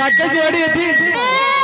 टक्क्याची वाडी होती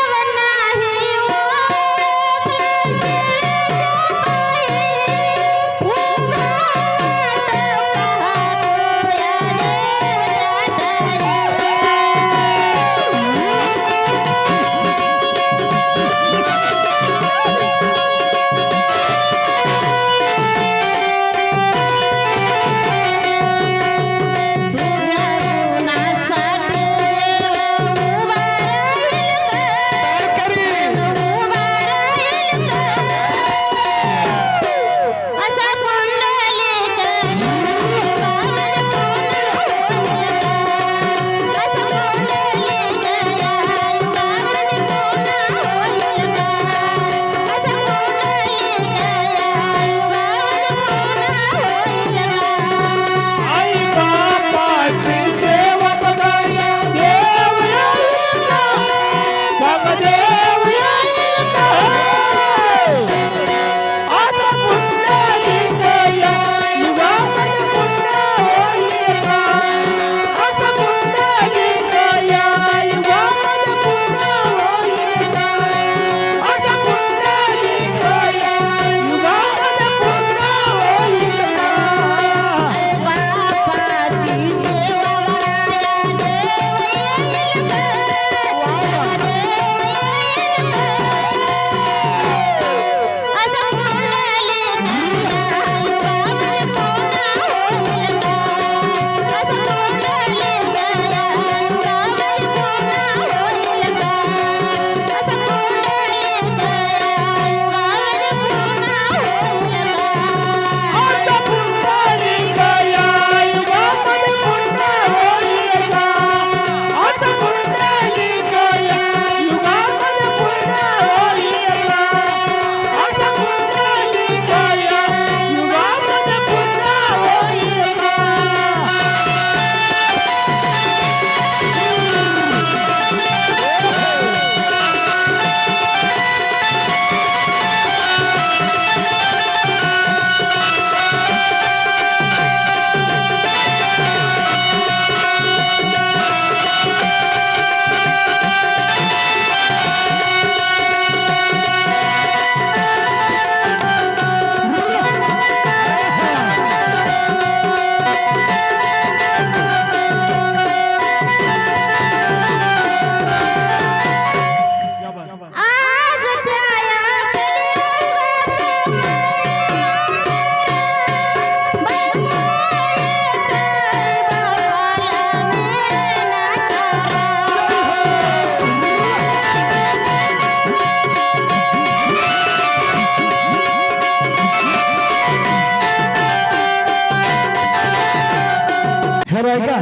का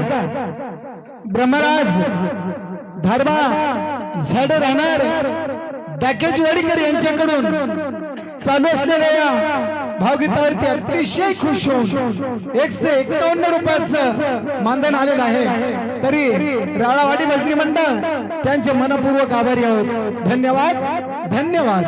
ब्रह्मराज धारबा झड राहणार पॅकेज वाडीकर यांच्याकडून चालू असलेल्या या भावगीतावरती अतिशय खुश होऊन एकशे एकावन्न रुपयाच मानधन आलेलं आहे. तरी राळावाडी बसणी मंडळ त्यांचे मनपूर्वक आभारी आहोत. धन्यवाद धन्यवाद.